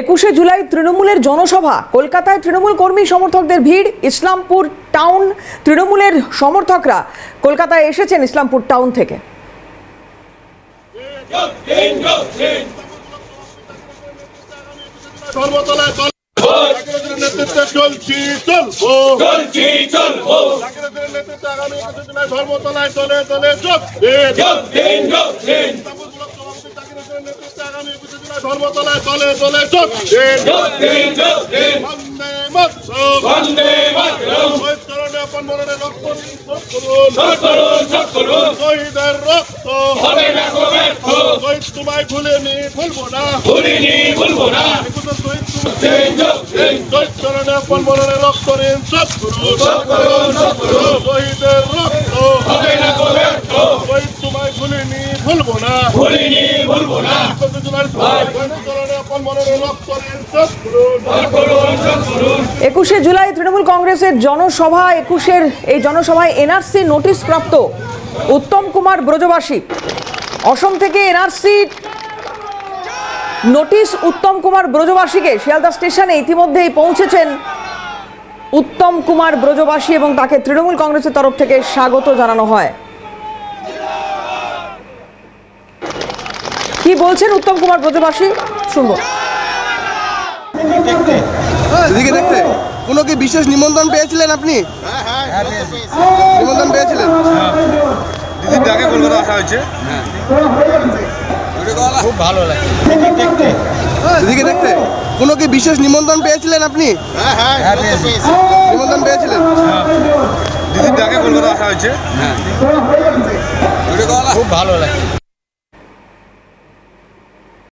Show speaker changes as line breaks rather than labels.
একুশে জুলাই তৃণমূলের জনসভা। কলকাতায় তৃণমূল কর্মী সমর্থকদের ভিড় ইসলামপুর টাউন তৃণমূলের সমর্থকরা। কলকাতায় এসেছেন ইসলামপুর টাউন থেকে।
ধর্মতলায় নেতৃত্বে চলছি চলবো।
চলছি চলবো।
নেতৃত্বে আগামী ধর্মতলায় চলে চলে চল করুন।
সব করুন
শহীদের রক্ত।
হবে না
শহীদ তোমায় ভুলেনি ভুলবো না।
ভুলিনি ভুলবো না।
শহীদ শহীদ চরণে আপন মরণে রক্ত করুন।
সব করুন সব
ভুলবো না।
ভুলিনি ভুলবো না।
জুলাই
একুশে জুলাই তৃণমূল কংগ্রেসের জনসভা একুশের এই জনসভায় এনআরসি নোটিশ প্রাপ্ত উত্তম কুমার ব্রজবাসী। অসম থেকে এনআরসি নোটিশ উত্তম কুমার ব্রজবাসীকে শিয়ালদা স্টেশনে ইতিমধ্যেই পৌঁছেছেন উত্তম কুমার ব্রজবাসী এবং তাকে তৃণমূল কংগ্রেসের তরফ থেকে স্বাগত জানানো হয়। কি বলছেন উত্তম কুমার ব্রজবাসী? শুনব।
দিদিকে দেখতে কোনো কি বিশেষ নিমন্ত্রণ পেয়েছিলেন আপনি? নিমন্ত্রণ পেয়েছিলেন?
দিদির ডাকে কলকাতা আসা হয়েছে। খুব ভালো লাগে
দিদিকে দেখতে কোনো কি বিশেষ নিমন্ত্রণ পেয়েছিলেন আপনি? নিমন্ত্রণ পেয়েছিলেন?
দিদির ডাকে কলকাতা আসা হয়েছে। খুব ভালো লাগে